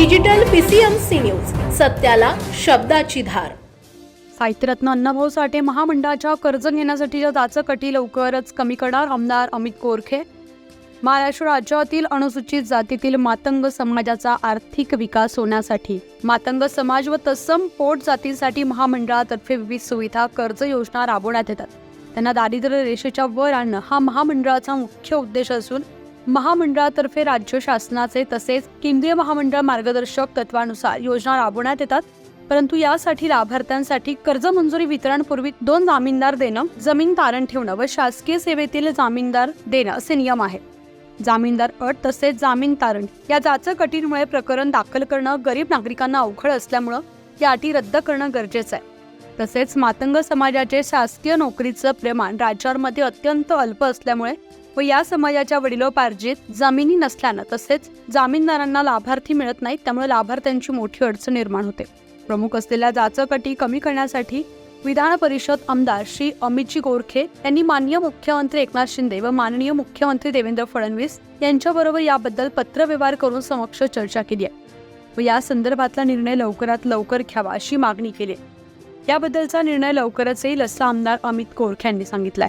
Digital PCMC news सत्याला शब्दाची धार. साहित्यरत्न अण्णाभाऊ साठे महामंडळाच्या कर्ज घेण्यासाठीच्या जाचकटी लवकरच कमी करणार आमदार अमित कोरखे. महाराष्ट्र राज्यातील अनुसूचित जातीतील मातंग समाजाचा आर्थिक विकास होण्यासाठी मातंग समाज व तत्सम पोट जातीसाठी महामंडळातर्फे विविध सुविधा कर्ज योजना राबवण्यात येतात. त्यांना दारिद्र्य रेषेच्या वर आणणं हा महामंडळाचा मुख्य उद्देश असून महामंडळातर्फे राज्य शासनाचे तसेच केंद्रीय महामंडळ मार्गदर्शक तत्वानुसार योजना राबवण्यात येतात. परंतु यासाठी लाभार्थ्यांसाठी कर्ज मंजुरी वितरणपूर्वी दोन जामीनदार देणं जमीन तारण ठेवणं व शासकीय सेवेतील जामीनदार देणं असे नियम आहेत. जामीनदार अट तसेच जामीन तारण या जाचक अटींमुळे प्रकरण दाखल करणं गरीब नागरिकांना अवघड असल्यामुळं या अटी रद्द करणं गरजेचं आहे. तसेच मातंग समाजाचे शासकीय नोकरीचं प्रमाण राज्यांमध्ये अत्यंत अल्प असल्यामुळे व या समाजाच्या वडिलोपार्जित जमिनी नसल्यानं तसेच जामीनदारांना लाभार्थी मिळत नाहीत त्यामुळे लाभार्थ्यांची मोठी अडचण निर्माण होते. प्रमुख असलेल्या जाचकटी कमी करण्यासाठी विधान परिषद आमदार श्री अमितजी गोरखे यांनी माननीय मुख्यमंत्री एकनाथ शिंदे व माननीय मुख्यमंत्री देवेंद्र फडणवीस यांच्याबरोबर याबद्दल पत्रव्यवहार करून समक्ष चर्चा केली आहे. व या संदर्भातला निर्णय लवकरात लवकर घ्यावा अशी मागणी केली आहे. याबद्दलचा निर्णय लवकरच येईल असं आमदार अमित गोरखे यांनी सांगितलंय